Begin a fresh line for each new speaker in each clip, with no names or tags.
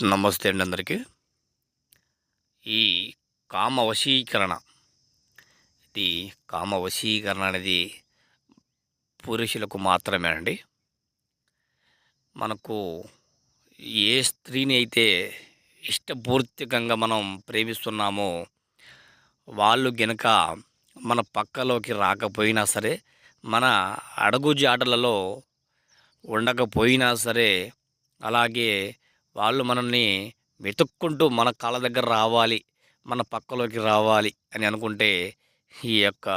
నమస్తే అండి అందరికీ. ఈ కామ వశీకరణ ఇది కామ వశీకరణ అనేది పురుషులకు మాత్రమే అండి. మనకు ఏ స్త్రీని అయితే ఇష్టపూర్తికంగా మనం ప్రేమిస్తున్నామో వాళ్ళు గనక మన పక్కలోకి రాకపోయినా సరే మన అడుగుజాడలలో ఉండకపోయినా సరే అలాగే వాళ్ళు మనల్ని వెతుక్కుంటూ మన కాళ్ళ దగ్గర రావాలి మన పక్కలోకి రావాలి అని అనుకుంటే ఈ యొక్క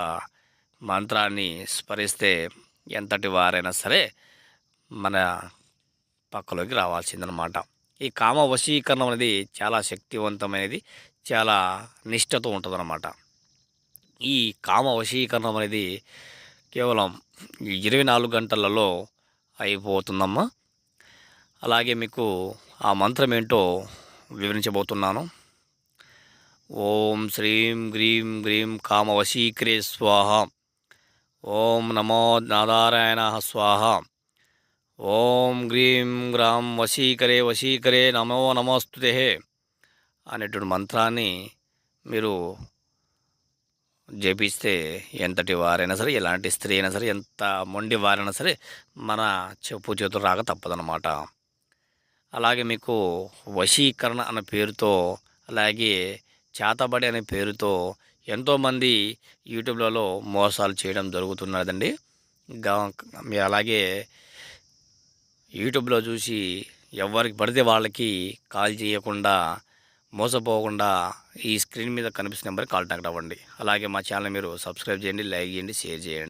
మంత్రాన్ని స్మరిస్తే ఎంతటి వారైనా సరే మన పక్కలోకి రావాల్సిందనమాట. ఈ కామ వశీకరణం అనేది చాలా శక్తివంతమైనది చాలా నిష్టతో ఉంటుందన్నమాట ఈ కామ వశీకరణం అనేది కేవలం ఇరవై నాలుగు గంటలలో అయిపోతుందమ్మా. అలాగే మీకు ఆ మంత్రం ఏంటో వివరించబోతున్నాను. ఓం శ్రీం గ్రీం గ్రీం కామవశీక్రే స్వాహ. ఓం నమో నారాయణ స్వాహ. ఓం గ్రీం గ్రాం వశీకరే వశీకరే నమో నమోస్తుతే అనేటువంటి మంత్రాన్ని మీరు జపిస్తే ఎంతటి వారైనా సరే ఎలాంటి స్త్రీ అయినా సరే ఎంత మొండి వారైనా సరే మన చెప్పు చేతులు రాక తప్పదనమాట అలాగే మీకు వశీకరణ అనే పేరుతో అలాగే చేతబడి అనే పేరుతో ఎంతోమంది యూట్యూబ్లలో మోసాలు చేయడం జరుగుతున్నదండి. అలాగే యూట్యూబ్లో చూసి ఎవరికి పడితే వాళ్ళకి కాల్ చేయకుండా మోసపోకుండా ఈ స్క్రీన్ మీద కనిపిస్తున్న నెంబర్కి కాంటాక్ట్ అవ్వండి. అలాగే మా ఛానల్ మీరు సబ్స్క్రైబ్ చేయండి లైక్ చేయండి షేర్ చేయండి.